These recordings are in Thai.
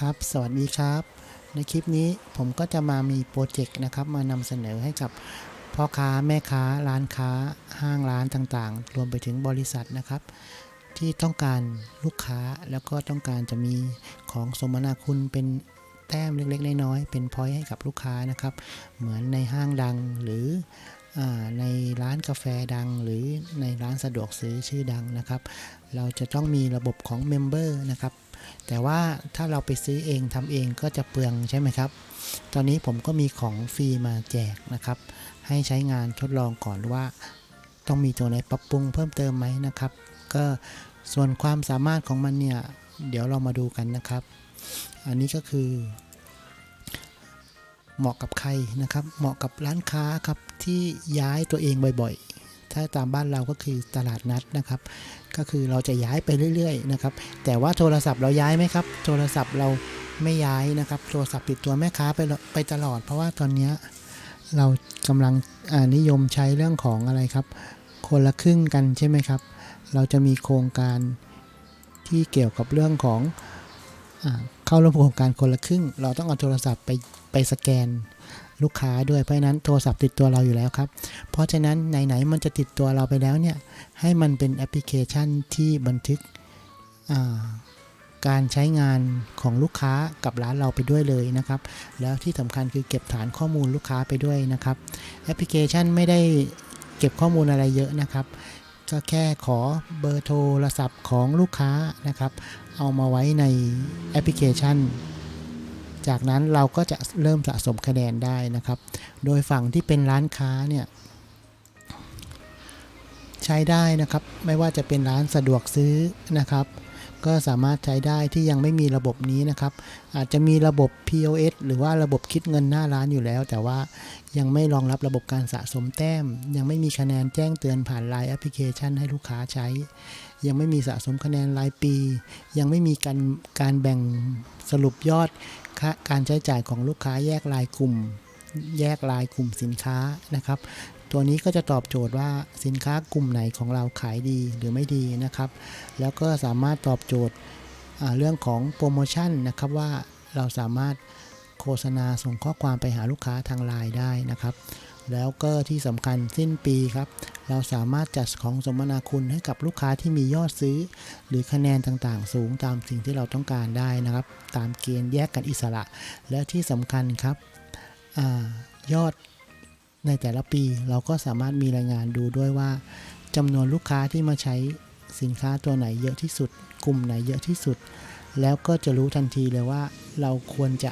ครับ สวัสดีครับ ในคลิปนี้ผมก็จะมามีโปรเจกต์นะครับ มานำเสนอให้กับพ่อค้าแม่ค้า ร้านค้า ห้างร้านต่างๆ รวมไปถึงบริษัทนะครับ ที่ต้องการลูกค้าแล้วก็ต้องการจะมีของสมนาคุณเป็นแต้มเล็กๆ น้อยๆเป็นพอยต์ให้กับลูกค้านะครับ เหมือนในห้างดังหรืออในร้านกาแฟดังหรือในร้านสะดวกซื้อชื่อดังนะครับ เราจะต้องมีระบบของเมมเบอร์นะครับ แต่ว่าถ้าเราไปซื้อเองทำเองก็จะเปลืองใช่ไหมครับ ตอนนี้ผมก็มีของฟรีมาแจกนะครับ ให้ใช้งานทดลองก่อนว่าต้องมีตัวไหนปรับปรุงเพิ่มเติมไหมนะครับ ก็ส่วนความสามารถของมันเนี่ย เดี๋ยวเรามาดูกันนะครับ อันนี้ก็คือ เหมาะกับใครนะครับ เหมาะกับร้านค้าครับที่ย้ายตัวเองบ่อย ถ้าตามบ้านเราก็คือตลาดนัดนะครับ ก็คือเราจะย้ายไปเรื่อยๆนะครับ แต่ว่าโทรศัพท์เราย้ายไหมครับ โทรศัพท์เราไม่ย้ายนะครับ โทรศัพท์ติดตัวแม่ค้าไปไปตลอด เพราะว่าตอนนี้เรากำลังนิยมใช้เรื่องของอะไรครับ คนละครึ่งกันใช่ไหมครับ เราจะมีโครงการที่เกี่ยวกับเรื่องของอเข้าร่วมโครงการคนละครึ่ง เราต้องเอาโทรศัพท์ไปไปสแกน ลูกค้าด้วยเพราะฉะนั้นโทรศัพท์ติดตัวเราอยู่แล้วครับ เพราะฉะนั้นไหนๆมันจะติดตัวเราไปแล้วเนี่ยให้มันเป็นแอปพลิเคชันที่บันทึกการใช้งานของลูกค้ากับร้านเราไปด้วยเลยนะครับ แล้วที่สำคัญคือเก็บฐานข้อมูลลูกค้าไปด้วยนะครับแอปพลิเคชันไม่ได้เก็บข้อมูลอะไรเยอะนะครับก็แค่ขอเบอร์โทรศัพท์ของลูกค้านะครับ เอามาไว้ในแอปพลิเคชัน จากนั้นเราก็จะเริ่มสะสมคะแนนได้นะครับ โดยฝั่งที่เป็นร้านค้าเนี่ยใช้ได้นะครับ ไม่ว่าจะเป็นร้านสะดวกซื้อนะครับ ก็สามารถใช้ได้ที่ยังไม่มีระบบนี้นะครับ อาจจะมีระบบ POS หรือว่าระบบคิดเงินหน้าร้านอยู่แล้ว แต่ว่ายังไม่รองรับระบบการสะสมแต้ม ยังไม่มีคะแนนแจ้งเตือนผ่าน Line แอปพลิเคชันให้ลูกค้าใช้ ยังไม่มีสะสมคะแนนรายปี ยังไม่มีการการแบ่งสรุปยอดการใช้จ่ายของลูกค้าแยกรายกลุ่ม แยกรายกลุ่มสินค้านะครับตัวนี้ก็จะตอบโจทย์ว่าสินค้ากลุ่มไหนของเราขายดีหรือไม่ดีนะครับ แล้วก็สามารถตอบโจทย์เรื่องของโปรโมชั่นนะครับว่าเราสามารถโฆษณาส่งข้อความไปหาลูกค้าทางไลน์ได้นะครับ แล้วก็ที่สำคัญสิ้นปีครับ เราสามารถจัดของสมนาคุณให้กับลูกค้าที่มียอดซื้อ หรือคะแนนต่างๆ สูงตามสิ่งที่เราต้องการได้นะครับ ตามเกณฑ์แยกกันอิสระ และที่สำคัญครับอยอด ในแต่ละปีเราก็สามารถมีรายงานดูด้วยว่าจำนวนลูกค้าที่มาใช้สินค้าตัวไหนเยอะที่สุด กลุ่มไหนเยอะที่สุด แล้วก็จะรู้ทันทีเลยว่าเราควรจะ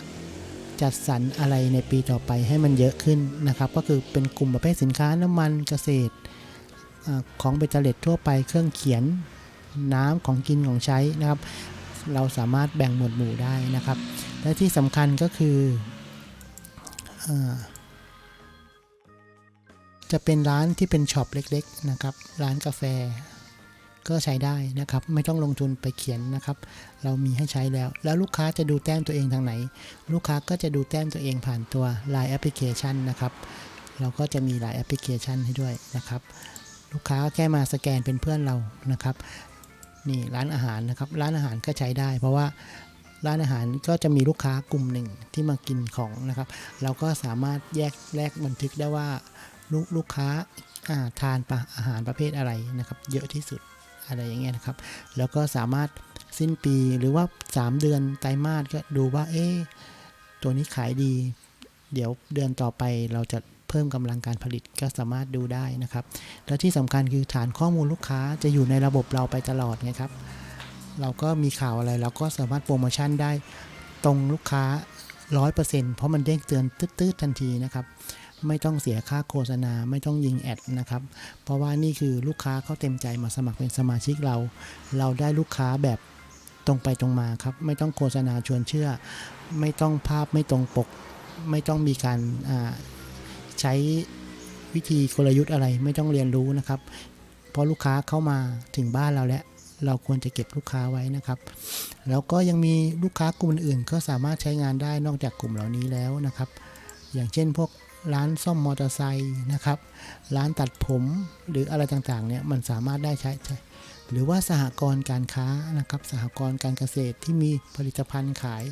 จัดสรรอะไรในปีต่อไปให้มันเยอะขึ้นนะครับ ก็คือเป็นกลุ่มประเภทสินค้าน้ำมันเกษตรอของเบตเตอร์เล็ตทั่วไปเครื่องเขียนน้ำของกินของใช้นะครับ เราสามารถแบ่งหมวดหมู่ได้นะครับ และที่สำคัญก็คืออ จะเป็นร้านที่เป็นช็อปเล็กๆนะครับ ร้านกาแฟ ก็ใช้ได้นะครับ ไม่ต้องลงทุนไปเขียนนะครับ เรามีให้ใช้แล้ว แล้วลูกค้าจะดูแต้มตัวเองทางไหน ลูกค้าก็จะดูแต้มตัวเองผ่านตัว Line Application นะครับ เราก็จะมี Line Application ให้ด้วยนะครับ ลูกค้าแค่มาสแกนเป็นเพื่อนเรานะครับ นี่ร้านอาหารนะครับ ร้านอาหารก็ใช้ได้ เพราะว่าร้านอาหารก็จะมีลูกค้ากลุ่มหนึ่งที่มากินของนะครับ เราก็สามารถแยกแลกบันทึกได้ว่า ลูกลูกค้าาทานอาหารประเภทอะไรนะครับ เยอะที่สุดอะไรอย่างเงี้ยนะครับ แล้วก็สามารถสิ้นปีหรือว่า 3 เดือนไตรมาสก็ดูว่าเอ๊ตัวนี้ขายดี เดี๋ยวเดือนต่อไปเราจะเพิ่มกำลังการผลิตก็สามารถดูได้นะครับ และที่สำคัญคือฐานข้อมูลลูกค้าจะอยู่ในระบบเราไปตลอดไงครับ เราก็มีข่าวอะไรเราก็สามารถโปรโมชั่นได้ตรงลูกค้า 100%เพราะมันเด้งเตือนตืดๆทันทีนะครับ ไม่ต้องเสียค่าโฆษณาไม่ต้องยิงแอดนะครับ เพราะว่านี่คือลูกค้าเขาเต็มใจมาสมัครเป็นสมาชิกเรา เราได้ลูกค้าแบบตรงไปตรงมาครับ ไม่ต้องโฆษณาชวนเชื่อ ไม่ต้องภาพไม่ตรงปก ไม่ต้องมีการใช้วิธีกลยุทธ์อะไรไม่ต้องเรียนรู้นะครับ เพราะลูกค้าเข้ามาถึงบ้านเราแล้วเราควรจะเก็บลูกค้าไว้นะครับ แล้วก็ยังมีลูกค้ากลุ่มอื่นก็สามารถใช้งานได้นอกจากกลุ่มเหล่านี้แล้วนะครับ อย่างเช่นพวก ร้านซ่อมมอเตอร์ไซค์นะครับ ร้านตัดผมหรืออะไรต่างๆเนี่ยมันสามารถได้ใช้ใช้หรือว่าสหกรณ์การค้านะครับ สหกรณ์การเกษตรที่มีผลิตภัณฑ์ขาย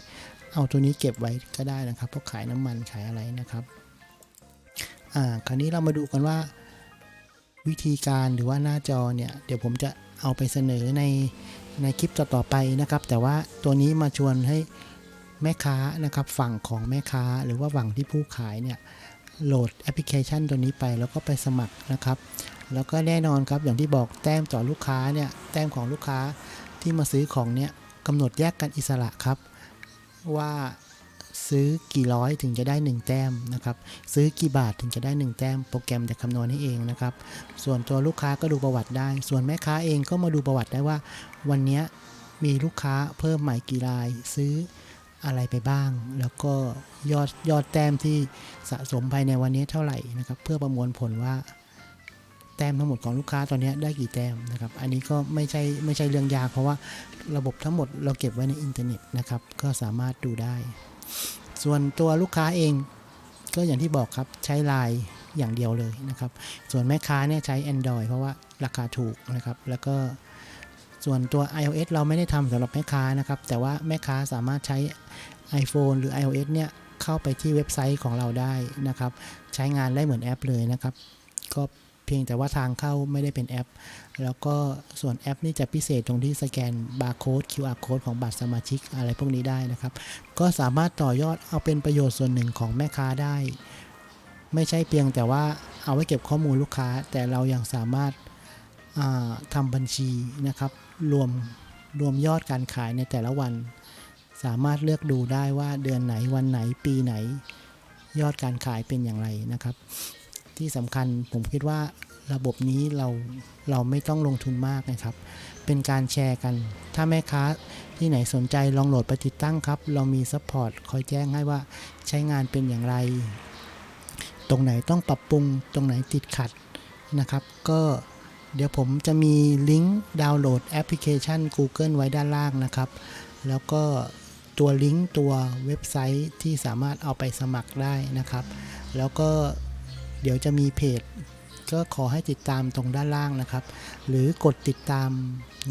เอาตัวนี้เก็บไว้ก็ได้นะครับเพราะขายน้ำมันขายอะไรนะครับอ่าคราวนี้เรามาดูกันว่า วิธีการหรือว่าหน้าจอเนี่ยเดี๋ยวผมจะเอาไปเสนอในในคลิปต่อๆไปนะครับ แต่ว่าตัวนี้มาชวนให้แม่ค้านะครับฝั่งของแม่ค้าหรือว่าฝั่งที่ผู้ขายเนี่ย โหลดแอปพลิเคชันตัวนี้ไปแล้วก็ไปสมัครนะครับ แล้วก็แน่นอนครับอย่างที่บอกแต้มต่อลูกค้าเนี่ยแต้มของลูกค้าที่มาซื้อของเนี่ยกำหนดแยกกันอิสระครับ ว่าซื้อกี่ร้อยถึงจะได้ 1 แต้มนะครับ ซื้อกี่บาทถึงจะได้ 1 แต้ม โปรแกรมจะคำนวณให้เองนะครับ ส่วนตัวลูกค้าก็ดูประวัติได้ ส่วนแม่ค้าเองก็มาดูประวัติได้ว่า วันนี้มีลูกค้าเพิ่มใหม่กี่ราย ซื้อ อะไรไปบ้าง แล้วก็ยอดยอดแต้มที่สะสมภายในวันนี้เท่าไหร่นะครับ เพื่อประมวลผลว่าแต้มทั้งหมดของลูกค้าตอนนี้ได้กี่แต้มนะครับ อันนี้ก็ไม่ใช่ไม่ใช่เรื่องยากเพราะว่าระบบทั้งหมดเราเก็บไว้ในอินเทอร์เน็ตนะครับ ก็สามารถดูได้ ส่วนตัวลูกค้าเองก็อย่างที่บอกครับใช้ไลน์อย่างเดียวเลยนะครับ ส่วนแม่ค้าเนี่ยใช้ Android เพราะว่าราคาถูกนะครับ แล้วก็ ส่วนตัว iOS เราไม่ได้ทำสำหรับแม่ค้านะครับ แต่ว่าแม่ค้าสามารถใช้ iPhone หรือ iOS เนี่ยเข้าไปที่เว็บไซต์ของเราได้นะครับ ใช้งานได้เหมือนแอปเลยนะครับ ก็เพียงแต่ว่าทางเข้าไม่ได้เป็นแอป แล้วก็ส่วนแอปนี่จะพิเศษตรงที่สแกนบาร์โค้ด QR code ของบัตรสมาชิกอะไรพวกนี้ได้นะครับ ก็สามารถต่อยอดเอาเป็นประโยชน์ส่วนหนึ่งของแม่ค้าได้ ไม่ใช่เพียงแต่ว่าเอาไว้เก็บข้อมูลลูกค้า แต่เรายังสามารถทำบัญชีนะครับ รวมรวมยอดการขายในแต่ละวัน สามารถเลือกดูได้ว่าเดือนไหนวันไหนปีไหน ยอดการขายเป็นอย่างไรนะครับ ที่สำคัญผมคิดว่าระบบนี้เราเราไม่ต้องลงทุนมากนะครับ เป็นการแชร์กัน ถ้าแม่ค้าที่ไหนสนใจลองโหลดไปติดตั้งครับ เรามีซัพพอร์ตคอยแจ้งให้ว่าใช้งานเป็นอย่างไร ตรงไหนต้องปรับปรุงตรงไหนติดขัดนะครับ ก็ เดี๋ยวผมจะมีลิงก์ดาวน์โหลดแอปพลิเคชัน Google ไว้ด้านล่างนะครับ แล้วก็ตัวลิงก์ตัวเว็บไซต์ที่สามารถเอาไปสมัครได้นะครับ แล้วก็เดี๋ยวจะมีเพจก็ขอให้ติดตามตรงด้านล่างนะครับ หรือกดติดตาม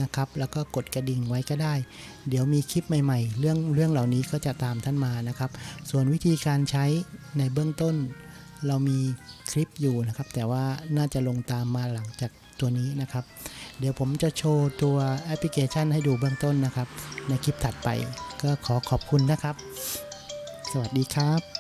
นะครับ แล้วก็กดกระดิ่งไว้ก็ได้ เดี๋ยวมีคลิปใหม่ๆ เรื่องเรื่องเหล่านี้ก็จะตามท่านมานะครับ ส่วนวิธีการใช้ในเบื้องต้น เรามีคลิปอยู่นะครับ แต่ว่าน่าจะลงตามมาหลังจาก ตัวนี้นะครับ เดี๋ยวผมจะโชว์ตัวแอปพลิเคชันให้ดูเบื้องต้นนะครับ ในคลิปถัดไปก็ขอขอบคุณนะครับ สวัสดีครับ